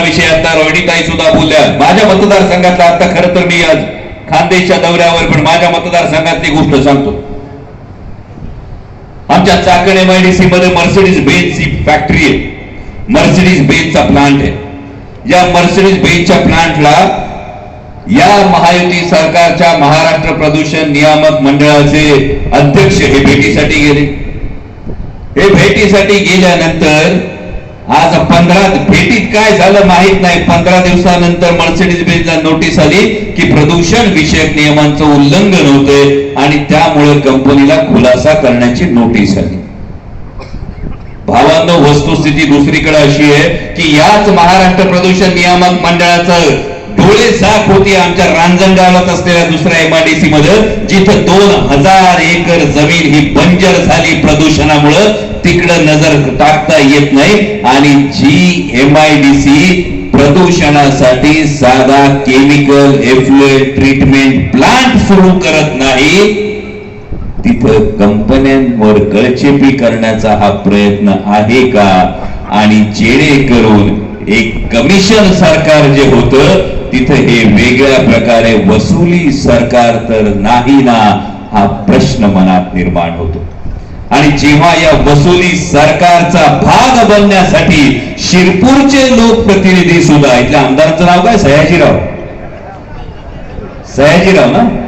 विषय आता रोहिणीताई सुद्धा बोलल्या माझ्या मतदारसंघातला आता खरं तर मी आज खानदेशच्या दौऱ्यावर पण माझ्या मतदारसंघातली गोष्ट सांगतो. आमच्या चाकण एमआयडीसी मध्ये मर्सिडीज बेन्झची फॅक्टरी आहे. मर्सिडीज बेन्झचा प्लांट आहे. या मर्सिडीज बेन्झच्या प्लांटला या महायुती सरकारच्या महाराष्ट्र प्रदूषण नियामक मंडळाचे अध्यक्ष हे भेटीसाठी गेले. हे भेटीसाठी गेल्यानंतर आज पंधरा भेटीत काय झालं माहीत नाही. पंधरा दिवसानंतर मर्सिडीज बेंजला नोटीस आली की प्रदूषण विषयक नियमांचं उल्लंघन होते आणि त्यामुळे कंपनीला खुलासा करण्याची नोटीस आली. भावांनो वस्तुस्थिती दुसरीकडे अशी आहे की याच महाराष्ट्र प्रदूषण नियामक मंडळाचं डोळे साफ होती आमच्या रांजणगावात असलेल्या दुसऱ्या एमआरडीसी मध्ये जिथं दोन हजार एकर जमीन ही बंजर झाली प्रदूषणामुळं. तिकडं नजर टाकता येत नाही आणि जी एम आयडीसी प्रदूषणासाठी साधा केमिकल एफ्लुएंट ट्रीटमेंट प्लांट सुरू करत नाही. तिथं कंपन्यांवर गळचेपी करण्याचा हा प्रयत्न आहे का? आणि जेणेकरून एक कमिशन सरकार जे होत तिथं हे वेगळ्या प्रकारे वसुली सरकार तर नाही ना हा प्रश्न मनात निर्माण होतो. आणि जेव्हा या वसुली सरकारचा भाग बनण्यासाठी शिरपूरचे लोकप्रतिनिधी सुद्धा इथल्या आमदारांचं नाव काय? सयाजीराव. सयाजीराव ना?